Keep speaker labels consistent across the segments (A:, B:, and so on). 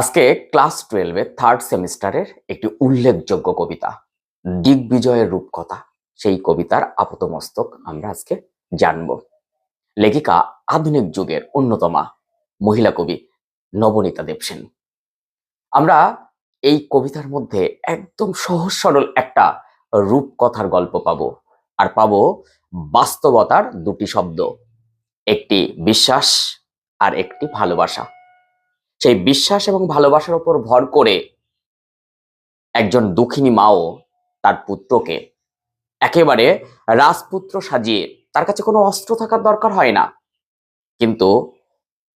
A: আজকে ক্লাস টুয়েলভে থার্ড সেমিস্টারের একটি উল্লেখযোগ্য কবিতা দিগ্বিজয়ের রূপকথা। সেই কবিতার আপতমস্তক আমরা আজকে জানব। লেখিকা আধুনিক যুগের অন্যতমা মহিলা কবি নবনীতা দেবসেন আমরা এই কবিতার মধ্যে একদম সহজ সরল একটা রূপকথার গল্প পাবো আর পাবো বাস্তবতার দুটি শব্দ, একটি বিশ্বাস আর একটি ভালোবাসা। সেই বিশ্বাস এবং ভালোবাসার উপর ভর করে একজন দুঃখিনী মাও তার পুত্রকে একেবারে রাজপুত্র সাজিয়ে তার কাছে কোনো অস্ত্র থাকার দরকার হয় না। কিন্তু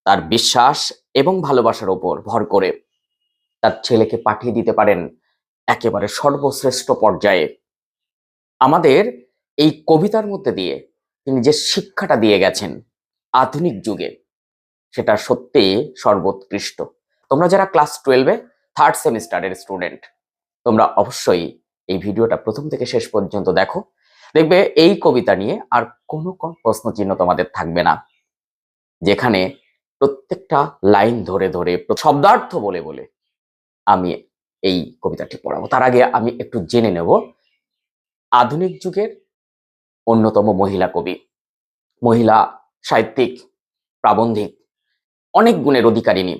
A: তার বিশ্বাস এবং ভালোবাসার উপর ভর করে তার ছেলেকে পাঠিয়ে দিতে পারেন একেবারে সর্বশ্রেষ্ঠ পর্যায়ে। আমাদের এই কবিতার মধ্যে দিয়ে তিনি যে শিক্ষাটা দিয়ে গেছেন আধুনিক যুগে সেটা সত্যি সর্বোৎকৃষ্ট। তোমরা যারা ক্লাস টুয়েলভে থার্ড সেমিস্টারের স্টুডেন্ট তোমরা অবশ্যই এই ভিডিওটা প্রথম থেকে শেষ পর্যন্ত দেখো। দেখবে এই কবিতা নিয়ে আর কোনো কোন প্রশ্ন চিহ্ন তোমাদের থাকবে না। যেখানে প্রত্যেকটা লাইন ধরে ধরে, শব্দার্থ বলে বলে আমি এই কবিতাটি পড়াবো। তার আগে আমি একটু জেনে নেব, আধুনিক যুগের অন্যতম মহিলা কবি, মহিলা সাহিত্যিক, প্রাবন্ধিক অনেক গুণের অধিকারিণী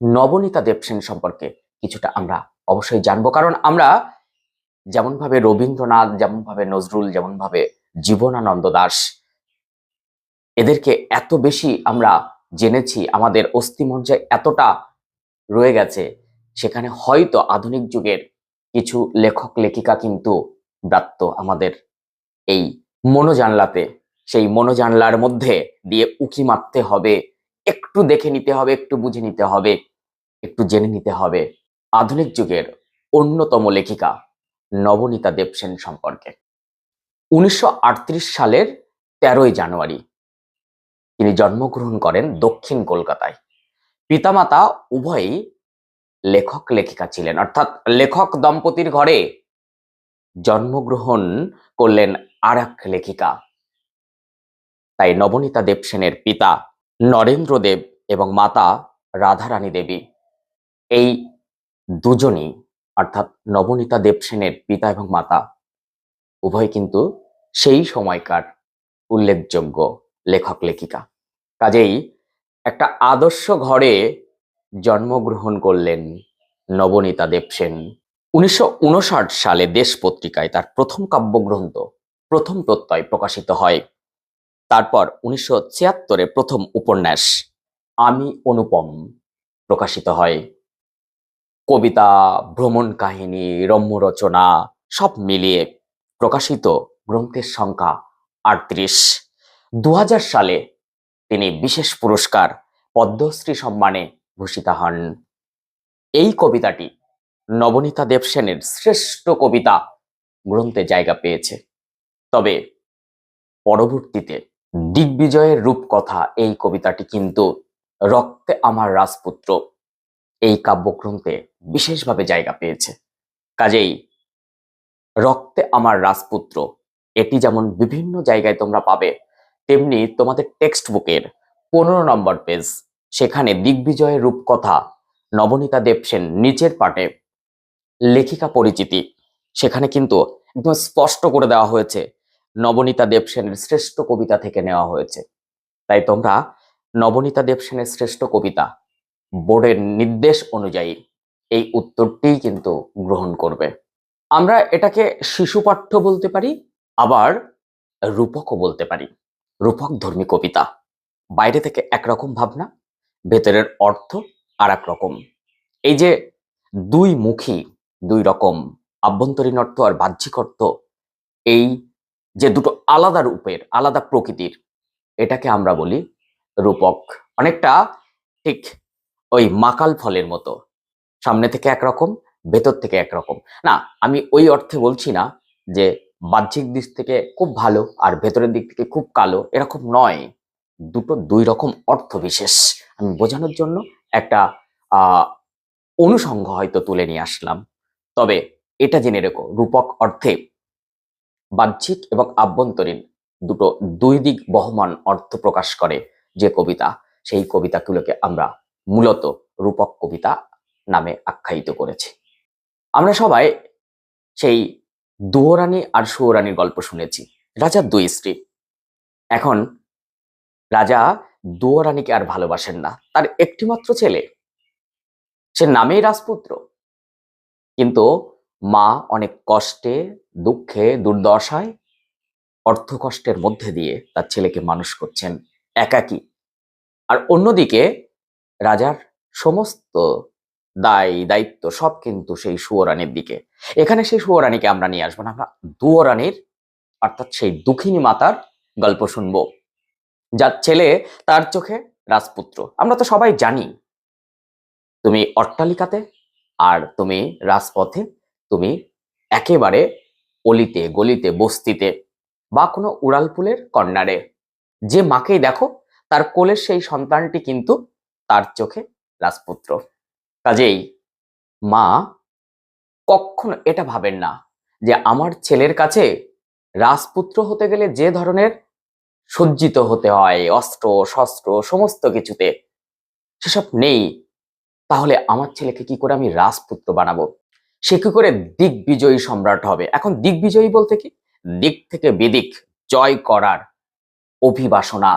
A: নবনীতা দেবসেন সম্পর্কে কিছুটা আমরা অবশ্যই জানব। কারণ আমরা যেমন ভাবে রবীন্দ্রনাথ যেমন ভাবে নজরুল যেমন ভাবে জীবনানন্দ দাস, এদেরকে এত বেশি আমরা জেনেছি, আমাদের অস্থিমজ্জায় এতটা রয়ে গেছে, সেখানে হয়তো আধুনিক যুগের কিছু লেখক, লেখিকা কিন্তু ব্রাত্য আমাদের এই মনোজানলাতে, সেই মনোজানলার মধ্যে দিয়ে উকি মারতে হবে একটু দেখে নিতে হবে, একটু বুঝে নিতে হবে, একটু জেনে নিতে হবে। আধুনিক যুগের অন্যতম লেখিকা নবনীতা দেবসেন সম্পর্কে। উনিশশো আটত্রিশ সালের তেরোই জানুয়ারি তিনি জন্মগ্রহণ করেন দক্ষিণ কলকাতায়। পিতামাতা উভয়ই লেখক লেখিকা ছিলেন, অর্থাৎ লেখক দম্পতির ঘরে জন্মগ্রহণ করলেন আর লেখিকা। তাই নবনীতা দেবসেনের পিতা নরেন্দ্র দেব এবং মাতা রাধারানী দেবী। এই দুজনই অর্থাৎ নবনীতা দেবসেনের পিতা এবং মাতা, উভয় কিন্তু সেই সময়কার উল্লেখযোগ্য লেখক, লেখিকা। কাজেই একটা আদর্শ ঘরে জন্মগ্রহণ করলেন নবনীতা দেবসেন। উনিশশো উনষাট সালে দেশ পত্রিকায় তার প্রথম কাব্যগ্রন্থ, প্রথম প্রত্যয় প্রকাশিত হয় তারপর উনিশশো ছিয়াত্তরে প্রথম উপন্যাস, আমি অনুপম, প্রকাশিত হয়। কবিতা, ভ্রমণ কাহিনী রম্য রচনা সব মিলিয়ে প্রকাশিত গ্রন্থের সংখ্যা আটত্রিশ। দু সালে তিনি বিশেষ পুরস্কার, পদ্মশ্রী সম্মানে ভূষিতা হন। এই কবিতাটি নবনীতা দেবসেনের শ্রেষ্ঠ কবিতা গ্রন্থে জায়গা পেয়েছে। তবে পরবর্তীতে দিগ্বিজয়ের রূপকথা এই কবিতাটি কিন্তু রক্তে আমার রাজপুত্র এই কাব্যগ্রন্থে বিশেষভাবে জায়গা পেয়েছে। কাজেই রক্তে আমার রাজপুত্র, এটি যেমন বিভিন্ন জায়গায় তোমরা পাবে, তেমনি তোমাদের টেক্সট বুকের পনেরো নম্বর পেজ, সেখানে দিগ্বিজয়ের রূপকথা নবনীতা দেবসেন নিচের পাটে লেখিকা পরিচিতি, সেখানে কিন্তু একদম স্পষ্ট করে দেওয়া হয়েছে নবনীতা দেবসেনের শ্রেষ্ঠ কবিতা থেকে নেওয়া হয়েছে। তাই তোমরা নবনীতা দেবসেনের শ্রেষ্ঠ কবিতা বোর্ডের নির্দেশ অনুযায়ী এই উত্তরটিই কিন্তু গ্রহণ করবে। আমরা এটাকে শিশু পাঠ্য বলতে পারি, আবার রূপকও বলতে পারি। রূপক ধর্মী কবিতা। বাইরে থেকে একরকম ভাবনা, ভেতরের অর্থ আর রকম। এই যে দুই মুখী, দুই রকম আভ্যন্তরীণ অর্থ আর বাহ্যিক অর্থ, এই যে দুটো আলাদা রূপের, আলাদা প্রকৃতির, এটাকে আমরা বলি রূপক। অনেকটা ঠিক ওই মাকাল ফলের মতো। সামনে থেকে একরকম, ভেতর থেকে একরকম। না, আমি ওই অর্থে বলছি না যে বাহ্যিক দিক থেকে খুব ভালো আর ভেতরের দিক থেকে খুব কালো, এরকম নয়। দুটো দুই রকম অর্থ বিশেষ। আমি বোঝানোর জন্য একটা অনুষঙ্গ হয়তো তুলে নিয়ে আসলাম। তবে এটা জেনে রেখো, রূপক অর্থে বাহ্যিক এবং আভ্যন্তরীণ দুটো দুই দিক বহমান অর্থ প্রকাশ করে যে কবিতা, সেই কবিতাগুলোকে আমরা মূলত রূপক কবিতা নামে আখ্যায়িত করেছি। আমরা সবাই সেই দুয়োরানী আর সুয়োরানীর গল্প শুনেছি রাজার দুই স্ত্রী। এখন রাজা দুয়োরানীকে আর ভালোবাসেন না। তার একটিমাত্র ছেলে, সে নামেই রাজপুত্র। কিন্তু মা অনেক কষ্টে, দুঃখে, দুর্দশায়, অর্থ কষ্টের মধ্যে দিয়ে তার ছেলেকে মানুষ করছেন একাকী। আর অন্যদিকে রাজার সমস্ত দায়, দায়িত্ব সব কিন্তু সেই সুয়োরানীর দিকে। এখানে সেই সুয়োরানীকে আমরা নিয়ে আসব না, আমরা দুয়োরানীর, অর্থাৎ সেই দুঃখিনী মাতার গল্প শুনব। যার ছেলে তার চোখে রাজপুত্র। আমরা তো সবাই জানি, তুমি অট্টালিকাতে আর তুমি রাজপথে তুমি একেবারে অলিতে, গলিতে, বস্তিতে বা কোনো উড়ালপুলের কর্নারে যে মাকেই দেখো, তার কোলের সেই সন্তানটি কিন্তু তার চোখে রাজপুত্র। কাজেই মা কখনো এটা ভাবেন না যে আমার ছেলের কাছে রাজপুত্র হতে গেলে যে ধরনের সজ্জিত হতে হয়, অস্ত্র, শস্ত্র, সমস্ত কিছুতে সেসব নেই। তাহলে আমার ছেলেকে কি করে আমি রাজপুত্র বানাবো? সে কি করে দিগ্বিজয়ী সম্রাট হবে? এখন দিগ্বিজয়ী বলতে কি? দিক থেকে বিদিক, জয় করার অভিবাসনা,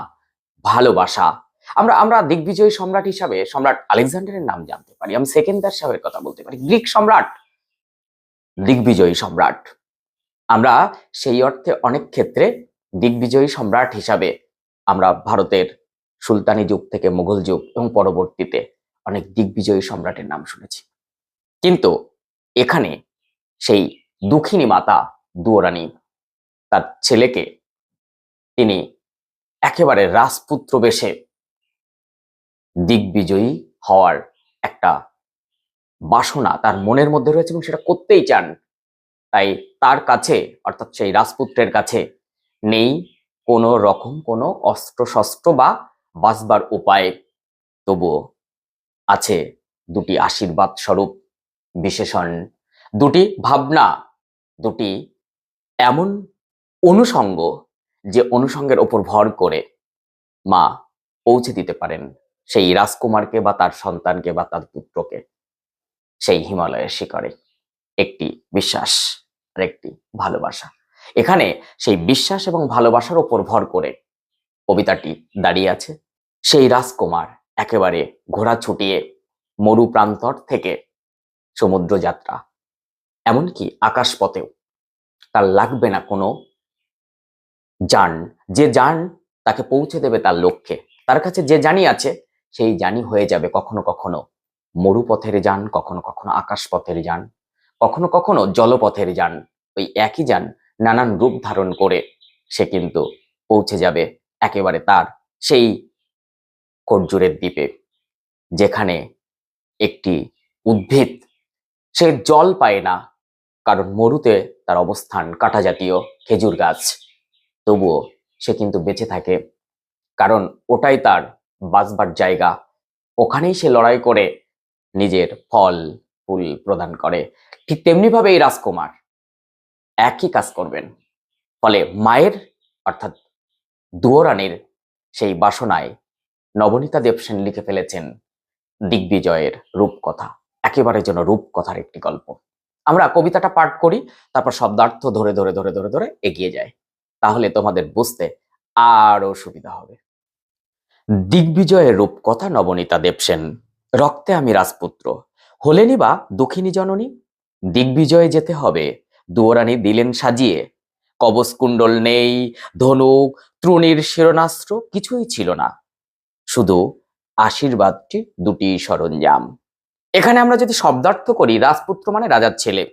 A: ভালোবাসা। আমরা আমরা দিগ্বিজয়ী সম্রাট হিসাবে সম্রাট আলেকজান্ডারের নাম জানতে পারি, আমি সেকেন্দার সাহেবের কথা বলতে পারি। গ্রিক সম্রাট, দিগ্বিজয়ী সম্রাট। আমরা সেই অর্থে অনেক ক্ষেত্রে দিগ্বিজয়ী সম্রাট হিসাবে আমরা ভারতের সুলতানি যুগ থেকে মুঘল যুগ এবং পরবর্তীতে অনেক দিগ্বিজয়ী সম্রাটের নাম শুনেছি। কিন্তু এখানে সেই দুঃখিনী মাতা, দুয়োরানী তার ছেলেকে তিনি একেবারে রাজপুত্র বেশে দিগ্বিজয়ী হওয়ার একটা বাসনা তার মনের মধ্যে রয়েছে এবং সেটা করতেই চান। তাই তার কাছে, অর্থাৎ সেই রাজপুত্রের কাছে নেই কোনো রকম কোনো অস্ত্র শস্ত্র বা বাঁচবার উপায়। তবুও আছে দুটি আশীর্বাদ স্বরূপ বিশেষণ। দুটি ভাবনা, দুটি এমন অনুষঙ্গ যে অনুষঙ্গের ওপর ভর করে মা পৌঁছে দিতে পারেন সেই রাজকুমারকে বা তার সন্তানকে বা তার পুত্রকে সেই হিমালয়ের শিখরে। একটি বিশ্বাস আর একটি ভালোবাসা। এখানে সেই বিশ্বাস এবং ভালোবাসার ওপর ভর করে কবিতাটি দাঁড়িয়ে আছে। সেই রাজকুমার একেবারে ঘোড়া ছুটিয়ে মরু প্রান্তর থেকে সমুদ্র যাত্রা এমনকি আকাশপথেও। তার লাগবে না কোনো যান। যে যান তাকে পৌঁছে দেবে তার লক্ষ্যে। তার কাছে যে জানি আছে, সেই জানি হয়ে যাবে কখনো কখনো মরুপথের যান, কখনো কখনো আকাশপথের যান, কখনো কখনো জলপথের যান। ওই একই যান নানান রূপ ধারণ করে সে কিন্তু পৌঁছে যাবে একেবারে তার সেই খরজুরের দ্বীপে, যেখানে একটি উদ্ভিদ সে জল পায় না, কারণ মরুতে তার অবস্থান কাটা জাতীয় খেজুর গাছ। তবুও সে কিন্তু বেঁচে থাকে, কারণ ওটাই তার বাঁচবার জায়গা। ওখানেই সে লড়াই করে নিজের ফল, ফুল প্রদান করে। ঠিক তেমনিভাবে এই রাজকুমার একই কাজ করবেন। ফলে মায়ের, অর্থাৎ দুয়োরানীর সেই বাসনায় নবনীতা দেবসেন লিখে ফেলেছেন দিগ্বিজয়ের রূপকথা। একেবারে যেন রূপকথার একটি গল্প। আমরা কবিতাটা পাঠ করি, তারপর শব্দার্থ ধরে ধরে ধরে ধরে ধরে এগিয়ে যাই। তাহলে তোমাদের বুঝতে আরও সুবিধা হবে। দিগ্বিজয়ের রূপকথা নবনীতা দেবসেন রক্তে আমি রাজপুত্র, হলেনি বা দুঃখিনী জননী? দিগ্বিজয়ে যেতে হবে, দুয়োরানী দিলেন সাজিয়ে। কবচ কুণ্ডল নেই ধনুক ত্রুণীর শিরনাস্ত্র কিছুই ছিল না। শুধু আশীর্বাদটি দুটি সরঞ্জাম। এখানে আমরা যদি শব্দার্থ করি, রাজপুত্র মানে রাজার ছেলে।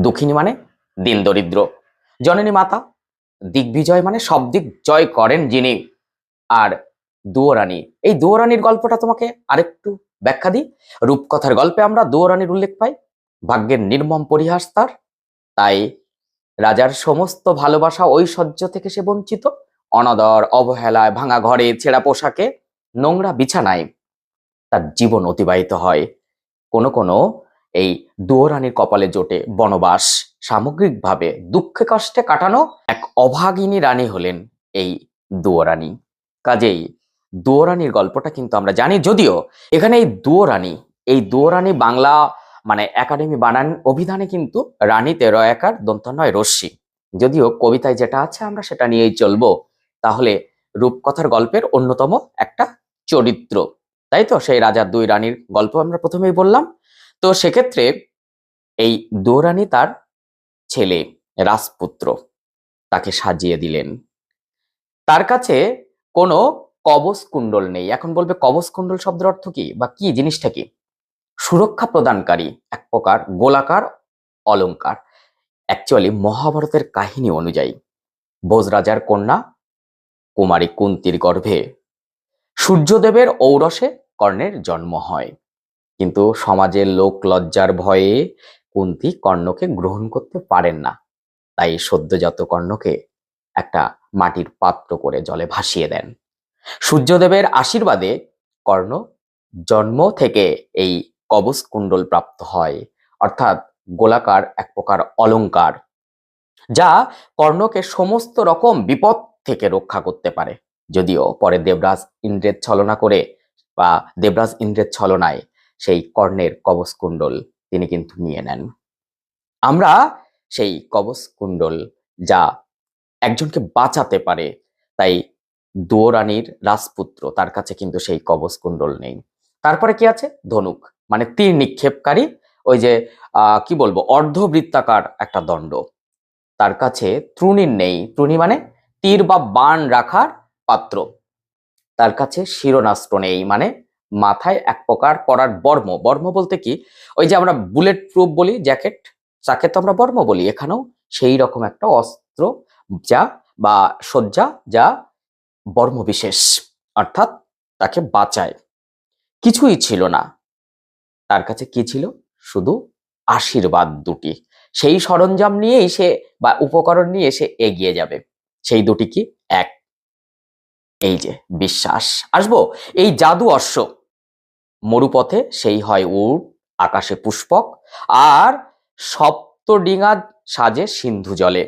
A: দুঃখিনী মানে দিন দরিদ্র। জননী মাতা, দিগ্বিজয় মানে সব দিক জয় করেন যিনি। আর দুয়োরানী, এই দুয়োরানীর গল্পটা তোমাকে আরেকটু ব্যাখ্যা দিই। রূপকথার গল্পে আমরা দুয়োরানীর উল্লেখ পাই। ভাগ্যের নির্মম পরিহাস তার, তাই রাজার সমস্ত ভালোবাসা ঐশ্বর্য থেকে সে বঞ্চিত। অনাদর, অবহেলায় ভাঙা ঘরে, ছেঁড়া পোশাকে, নোংরা বিছানায়। তার জীবন অতিবাহিত হয়। কোনো কোনো এই দুয়োরানীর কপালে জোটে বনবাস, সামগ্রিকভাবে দুঃখে কষ্টে কাটানো এক অভাগিনী রানী হলেন এই দুয়োরানী। কাজেই দুয়োরানীর গল্পটা কিন্তু আমরা জানি, যদিও এখানে এই দুয়োরানী এই দুয়োরানী বাংলা মানে একাডেমি বানান অভিধানে কিন্তু রানী তেরো একার দন্ত নয় রশ্মি। যদিও কবিতায় যেটা আছে আমরা সেটা নিয়েই চলবো। তাহলে রূপকথার গল্পের অন্যতম একটা চরিত্র। তাই তো? সেই রাজার দুই রানীর গল্প আমরা প্রথমেই বললাম। তো সেক্ষেত্রে এই দুরানী তার ছেলে, রাজপুত্র, তাকে সাজিয়ে দিলেন। তার কাছে কোনো কবচ কুণ্ডল নেই। এখন বলবে কবচ কুণ্ডল শব্দের অর্থ কি? বা কি জিনিসটা কি? সুরক্ষা প্রদানকারী এক প্রকার গোলাকার, অলংকার। অ্যাকচুয়ালি মহাভারতের কাহিনী অনুযায়ী ভোজরাজার কন্যা কুমারী কুন্তির গর্ভে সূর্যদেবের ঔরসে কর্ণের জন্ম হয়। কিন্তু সমাজের লোক লজ্জার ভয়ে কুন্তি কর্ণকে গ্রহণ করতে পারেন না। তাই সদ্যজাত কর্ণকে একটা মাটির পাত্র করে জলে ভাসিয়ে দেন। সূর্যদেবের আশীর্বাদে কর্ণ জন্ম থেকে এই কবচ কুণ্ডল প্রাপ্ত হয়। অর্থাৎ গোলাকার এক প্রকার অলংকার যা কর্ণকে সমস্ত রকম বিপদ থেকে রক্ষা করতে পারে। যদিও পরে দেবরাজ ইন্দ্রের ছলনা করে বা দেবরাজ ইন্দ্রের ছলনায় সেই কর্ণের কবচ কুণ্ডল তিনি কিন্তু নিয়ে নেন। আমরা সেই কবচ কুণ্ডল যা একজনকে বাঁচাতে পারে, তাই দুয়োরানীর রাজপুত্র তার কাছে কিন্তু সেই কবচ কুণ্ডল নেই। তারপরে কি আছে? ধনুক মানে তীর নিক্ষেপকারী, ওই যে কি বলব, অর্ধবৃত্তাকার একটা দণ্ড। তার কাছে ত্রুণীর নেই ত্রুণী মানে তীর বা বাণ রাখার পাত্র। তার কাছে শিরনাস্ত্র নেই মানে মাথায় এক প্রকার পরার বর্ম। বর্ম বলতে কি? ওই যে আমরা বুলেট প্রুফ বলি, জ্যাকেট যাকে তো আমরা বর্ম বলি, এখানেও সেই রকম একটা অস্ত্র যা বা শয্যা যা বর্ম বিশেষ অর্থাৎ তাকে বাঁচায়। কিছুই ছিল না। তার কাছে কি ছিল? শুধু আশীর্বাদ দুটি। সেই সরঞ্জাম নিয়েই সে বা উপকরণ নিয়ে সে এগিয়ে যাবে। সেই দুটি কি? এই যে বিশ্বাস। আসব? এই জাদু অশ্ব। মরুপথে সেই হয় উট আকাশে পুষ্পক, আর সপ্তডিঙা সাজে সিন্ধু জলে।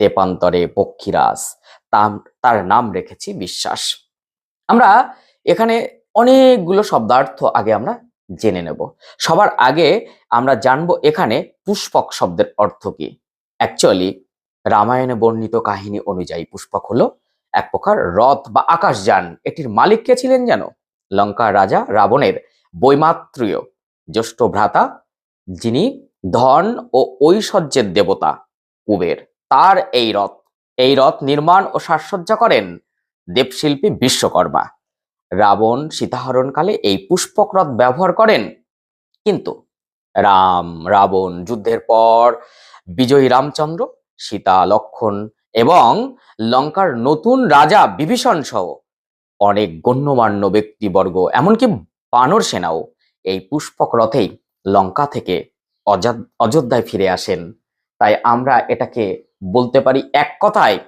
A: তেপান্তরে পক্ষীরাজ তার নাম রেখেছি বিশ্বাস। আমরা এখানে অনেকগুলো শব্দার্থ আগে আমরা জেনে নেব। সবার আগে আমরা জানব এখানে পুষ্পক শব্দের অর্থ কি। অ্যাকচুয়ালি রামায়ণে বর্ণিত কাহিনী অনুযায়ী পুষ্পক হলো এক প্রকার রথ বা আকাশযান এটির মালিক কে ছিলেন যেন? লঙ্কার রাজা রাবণের বৈমাত্রীয় জ্যেষ্ঠ ভ্রাতা, যিনি ধন ও ঐশ্বর্যের দেবতা কুবের। তার এই রথ এই রথ নির্মাণ ও সাজসজ্জা করেন দেবশিল্পী বিশ্বকর্মা। রাবণ সীতাহরণকালে এই পুষ্পক রথ ব্যবহার করেন। কিন্তু রাম, রাবণ যুদ্ধের পর বিজয়ী রামচন্দ্র, সীতা, লক্ষণ এবং লঙ্কার নতুন রাজা বিভীষণ সহ অনেক গণ্যমান্য ব্যক্তিবর্গ, এমনকি বানর সেনাও এই পুষ্পক রথেই লঙ্কা থেকে অযা- অযোধ্যায় ফিরে আসেন। তাই আমরা এটাকে বলতে পারি এক কথায়,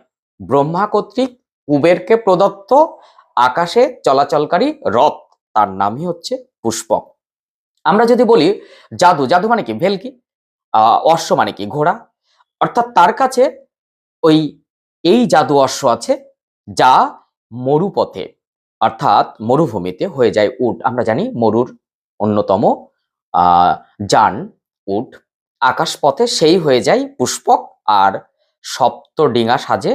A: ব্রহ্মা কর্তৃক কুবেরকে প্রদত্ত আকাশে চলাচলকারী রথ, তার নামই হচ্ছে পুষ্পক। আমরা যদি বলি জাদু জাদু মানে কি? ভেলকি? অশ্ব মানে কি? ঘোড়া? অর্থাৎ তার কাছে ওই এই জাদু অশ্ব আছে যা মরুপথে, অর্থাৎ মরুভূমিতে হয়ে যায় উট। আমরা জানি মরুর অন্যতম যান, উট। আকাশপথে সেই হয়ে যায় পুষ্পক আর সপ্তডিঙা সাজে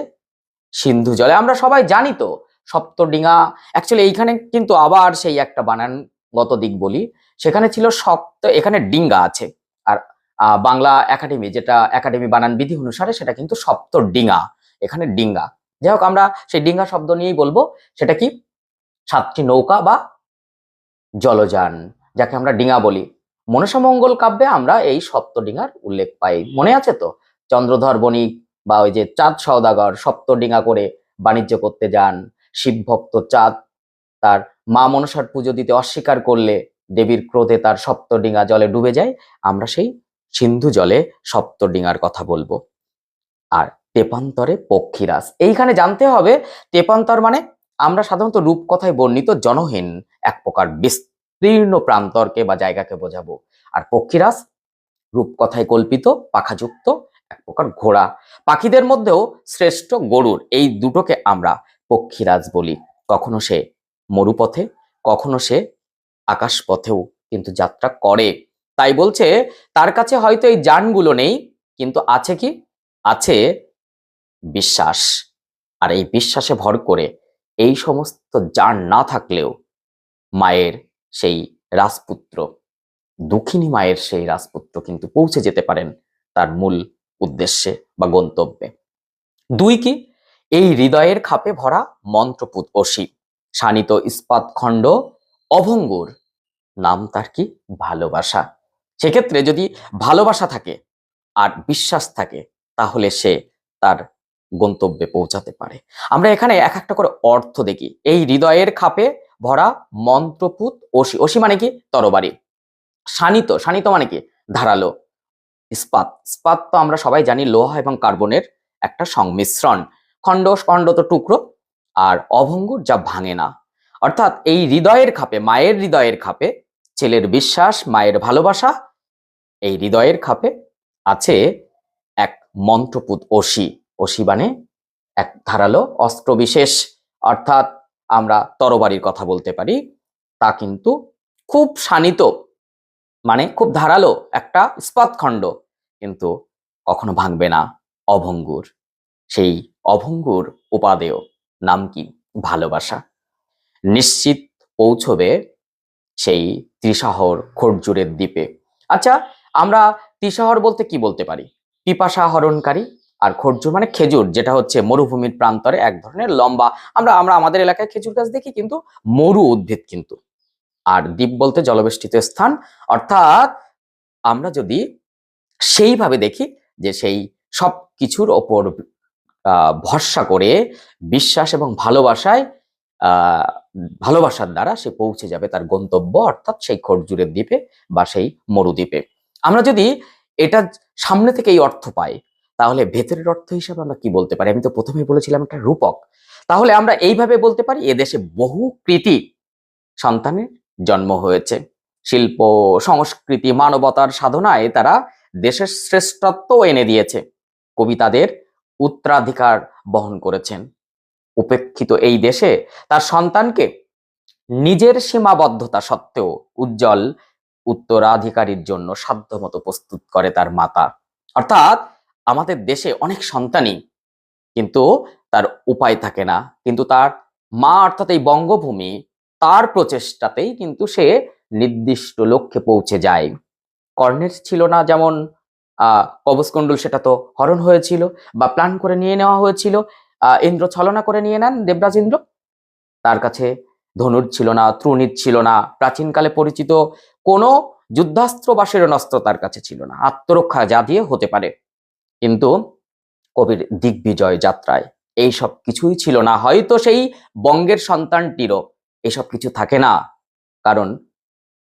A: সিন্ধু জলে। আমরা সবাই জানি তো, সপ্তডিঙা অ্যাকচুয়ালি এইখানে কিন্তু আবার সেই একটা বানানগত দিক বলি। সেখানে ছিল সপ্ত এখানে ডিঙ্গা আছে। আর বাংলা একাডেমি, যেটা একাডেমি বানান বিধি অনুসারে সেটা কিন্তু সপ্ত ডিঙা, এখানে ডিঙ্গা। যাই হোক, আমরা সেই ডিঙ্গা শব্দ নিয়েই বলব, সেটা কি? সাতটি নৌকা বা জলযান, যাকে আমরা ডিঙা বলি। মনসামঙ্গল কাব্যে আমরা এই সপ্ত সপ্তডিঙার উল্লেখ পাই। মনে আছে তো? চন্দ্রধর বণিক বা ওই যে চাঁদ সওদাগর সপ্তডিঙা করে বাণিজ্য করতে যান, শিবভক্ত চাঁদ তার মা মনসার পুজো দিতে অস্বীকার করলে দেবীর ক্রোধে তার সপ্তডিঙা জলে ডুবে যায়। আমরা সেই সিন্ধু জলে সপ্তডিঙার কথা বলব। আর তেপান্তরে পক্ষীরাজ। এইখানে জানতে হবে, তেপান্তর মানে আমরা সাধারণত রূপকথায় বর্ণিত জনহীন এক প্রকার বিস্তীর্ণ প্রান্তরকে বা জায়গাকে বোঝাবো। আর পক্ষীরাজ রূপকথায় কল্পিত, পাখাযুক্ত, এক প্রকার ঘোড়া। পাখিদের মধ্যেও শ্রেষ্ঠ গরুর এই দুটোকে আমরা পক্ষীরাজ বলি। কখনো সে মরুপথে, কখনো সে আকাশ পথেও কিন্তু যাত্রা করে। তাই বলছে, তার কাছে হয়তো এই যানগুলো নেই, কিন্তু আছে কি? আছে। বিশ্বাস? আর এই বিশ্বাসে ভর করে এই সমস্ত যান না থাকলেও মায়ের সেই রাজপুত্র, দুঃখিনী মায়ের সেই রাজপুত্র কিন্তু পৌঁছে যেতে পারেন তার মূল উদ্দেশ্যে বা গন্তব্যে। দুই কি? এই হৃদয়ের খাপে ভরা মন্ত্রপুত অসি শানিত ইস্পাত খণ্ড, অভঙ্গুর, নাম তার কি? ভালোবাসা। সেক্ষেত্রে যদি ভালোবাসা থাকে আর বিশ্বাস থাকে, তাহলে সে তার গন্তব্যে পৌঁছাতে পারে। আমরা এখানে এক একটা করে অর্থ দেখি। এই হৃদয়ের খাপে ভরা মন্ত্রপুত অসি অসি মানে কি? তরবারি। শানিত শানিত মানে কি? ধারালো। ইস্পাত। ইস্পাত তো আমরা সবাই জানি লোহা এবং কার্বনের একটা সংমিশ্রণ। খণ্ড খণ্ড তো টুকরো, আর অভঙ্গুর যা ভাঙে না। অর্থাৎ এই হৃদয়ের খাপে, মায়ের হৃদয়ের খাপে, ছেলের বিশ্বাস, মায়ের ভালোবাসা এই হৃদয়ের খাপে আছে এক মন্ত্রপুত অসি অসি মানে এক ধারালো অস্ত্র বিশেষ অর্থাৎ আমরা তরবারির কথা বলতে পারি। তা কিন্তু খুব শানিত মানে খুব ধারালো একটা ইস্পাত খণ্ড কিন্তু কখনো ভাঙবে না অভঙ্গুর। সেই অভঙ্গুর উপাদেয় নাম কি? ভালোবাসা। নিশ্চিত পৌঁছবে সেই ত্রিশাহর খরজুরের দ্বীপে। আচ্ছা আমরা ত্রিশাহর বলতে কি বলতে পারি? পিপাসা হরণকারী আর খরজুর মানে খেজুর, যেটা হচ্ছে মরুভূমির প্রান্তরে এক ধরনের লম্বা। আমরা আমরা আমাদের এলাকায় খেজুর গাছ দেখি কিন্তু মরু উদ্ভিদ কিন্তু। আর দ্বীপ বলতে জলবেষ্টিত স্থান। অর্থাৎ আমরা যদি সেইভাবে দেখি যে সেই সব কিছুর ওপর ভরসা করে বিশ্বাস এবং ভালোবাসায় ভালোবাসার দ্বারা সে পৌঁছে যাবে তার গন্তব্য, অর্থাৎ সেই খরজুরের দ্বীপে বা সেই মরুদ্বীপে। আমরা যদি এটা সামনে থেকে এই অর্থ পাই, তাহলে ভেতরের অর্থ হিসাবে আমরা কি বলতে পারি? আমি তো প্রথমেই বলেছিলাম একটা রূপক। তাহলে আমরা এইভাবে বলতে পারি, এদেশে বহু কৃতি সন্তানের জন্ম হয়েছে। শিল্প, সংস্কৃতি, মানবতার সাধনায় তারা দেশের শ্রেষ্ঠত্ব এনে দিয়েছে। কবিতাদের উত্তরাধিকার বহন করেছেন। উপেক্ষিত এই দেশে তার সন্তানকে নিজের সীমাবদ্ধতা সত্ত্বেও উজ্জ্বল উত্তরাধিকারীর জন্য সাধ্যমতো প্রস্তুত করে তার মাতা। অর্থাৎ আমাদের দেশে অনেক সন্তানই কিন্তু তার উপায় থাকে না। কিন্তু তার মা অর্থাৎ এই বঙ্গভূমি তার প্রচেষ্টাতেই কিন্তু সে নির্দিষ্ট লক্ষ্যে পৌঁছে যায়। কর্ণের ছিল না যেমন কবচকুণ্ডল সেটা তো হরণ হয়েছিল বা প্ল্যান করে নিয়ে নেওয়া হয়েছিল। ইন্দ্র ছলনা করে নিয়ে নেন দেবরাজ ইন্দ্র। তার কাছে ধনুর ছিল না ত্রুণীর ছিল না। প্রাচীনকালে পরিচিত কোনো যুদ্ধাস্ত্র বা শিরণাস্ত্র তার কাছে ছিল না। আত্মরক্ষা যা দিয়ে হতে পারে। কিন্তু কবির দিগ্বিজয় যাত্রায় এই সব কিছুই ছিল না। হয়তো সেই বঙ্গের সন্তানটিরও এসব কিছু থাকে না। কারণ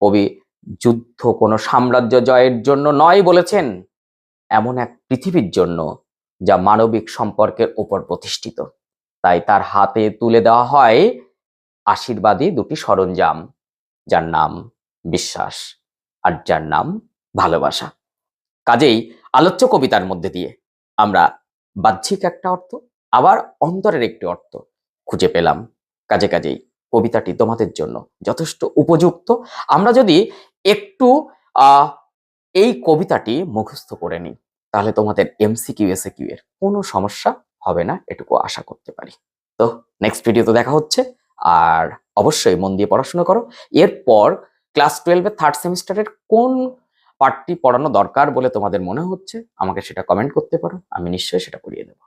A: কবি যুদ্ধ কোনো সাম্রাজ্য জয়ের জন্য নয় বলেছেন, এমন এক পৃথিবীর জন্য যা মানবিক সম্পর্কের উপর প্রতিষ্ঠিত। তাই তার হাতে তুলে দেওয়া হয় আশীর্বাদী দুটি সরঞ্জাম, যার নাম বিশ্বাস আর যার নাম ভালোবাসা। কাজেই আলোচ্য কবিতার মধ্যে দিয়ে আমরা বাহ্যিক একটা অর্থ, আবার অন্তরের একটি অর্থ খুঁজে পেলাম। কাজে কাজেই কবিতাটি তোমাদের জন্য যথেষ্ট উপযুক্ত। আমরা যদি একটু এই কবিতাটি মুখস্থ করে নিই, তাহলে তোমাদের এমসিকিউ, এসিকিউ এর কোনো সমস্যা হবে না, এটুকু আশা করতে পারি। তো নেক্সট ভিডিওতে দেখা হচ্ছে। আর অবশ্যই মন দিয়ে পড়াশোনা করো। এরপর ক্লাস টুয়েলভে থার্ড সেমিস্টারের কোন পার্টটি পড়ানো দরকার বলে তোমাদের মনে হচ্ছে? আমাকে সেটা কমেন্ট করতে পারো, আমি নিশ্চয়ই সেটা করিয়ে দেবো।